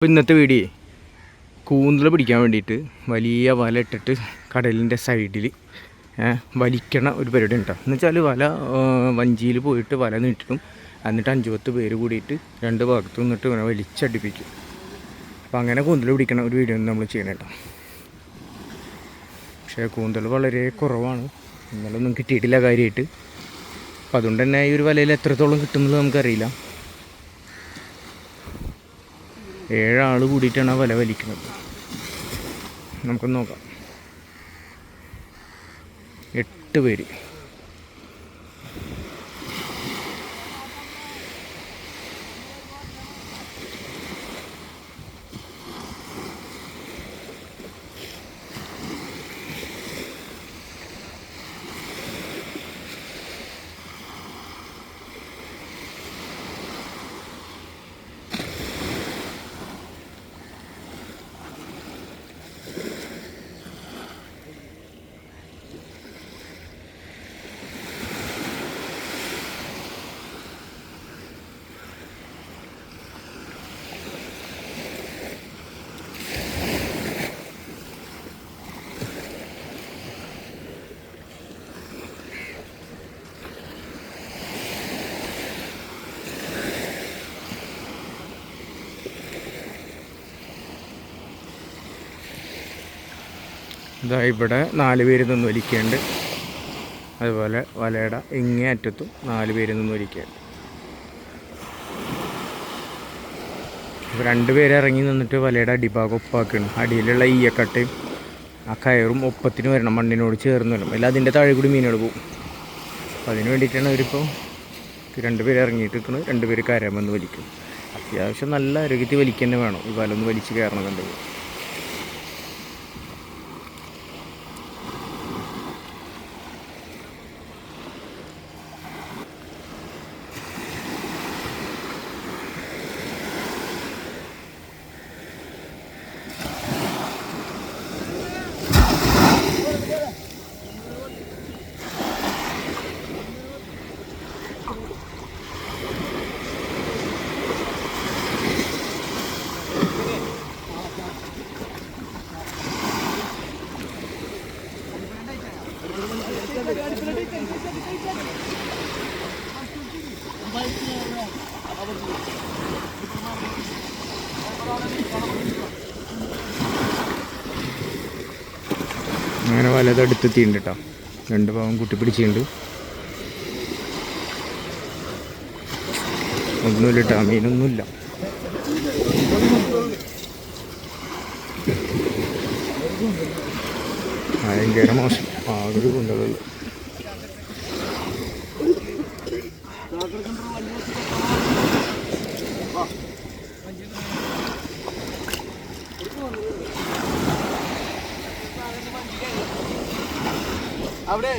അപ്പോൾ ഇന്നത്തെ വീഡിയോ കൂന്തൽ പിടിക്കാൻ വേണ്ടിയിട്ട് വലിയ വല ഇട്ടിട്ട് കടലിന്റെ സൈഡിൽ വലിക്കണ ഒരു പരിപാടി ഉണ്ടോ എന്ന് വെച്ചാൽ വല വഞ്ചിയിൽ പോയിട്ട് വല നീട്ടിടും എന്നിട്ട് അഞ്ചു പത്ത് പേര് കൂടിയിട്ട് രണ്ട് ഭാഗത്തു നിന്നിട്ട് ഇങ്ങനെ വലിച്ചടിപ്പിക്കും. അപ്പോൾ അങ്ങനെ കൂന്തൽ പിടിക്കണ ഒരു വീഡിയോ നമ്മൾ ചെയ്യണം കേട്ടോ പക്ഷേ കൂന്തൽ വളരെ കുറവാണ്. ഇന്നലെ ഒന്നും കിട്ടിയിട്ടില്ല കാര്യമായിട്ട് അപ്പോൾ അതുകൊണ്ട് തന്നെ ഈ ഒരു വലയിൽ എത്രത്തോളം കിട്ടുന്നത് നമുക്കറിയില്ല. ഏഴാൾ കൂടിയിട്ടാണ് ആ വല വലിക്കുന്നത്. നമുക്കൊന്ന് നോക്കാം. എട്ട് പേര്. ഇതാ ഇവിടെ നാല് പേര് നിന്ന് ഒലിക്കുന്നുണ്ട് അതുപോലെ വലയുടെ ഇങ്ങേ അറ്റത്തും നാല് പേര് നിന്ന് ഒലിക്കുന്നുണ്ട് രണ്ട് പേര് ഇറങ്ങി നിന്നിട്ട് വലയുടെ അടിഭാഗം ഒപ്പാക്കണം അടിയിലുള്ള ഈയക്കട്ടയും ആ കയറും ഒപ്പത്തിന് വരണം മണ്ണിനോട് ചേർന്ന് വരണം. അല്ല അതിന്റെ താഴെ കൂടി മീനുകൾ പോകും അപ്പോൾ അതിന് വേണ്ടിയിട്ടാണ് അവരിപ്പോൾ രണ്ട് പേര് ഇറങ്ങിയിട്ട് നിൽക്കുന്നത് രണ്ട് പേര് കരമെന്ന് വലിക്കും അത്യാവശ്യം നല്ല ആരോഗ്യത്തിൽ വലിക്കുക തന്നെ വേണം. ഈ വലൊന്ന് വലിച്ച് കയറണമെന്നുണ്ടെങ്കിൽ അങ്ങനെ വലത് അടുത്തെത്തിയിട്ടുണ്ട് കേട്ടോ. രണ്ട് ഭാഗം കുട്ടി പിടിച്ചിട്ടുണ്ട്. ഒന്നുമില്ല കേട്ടോ മീനൊന്നുമില്ല. ഭയങ്കര മോശം. ആകെ കൊണ്ടുള്ളൂ അവിടെ.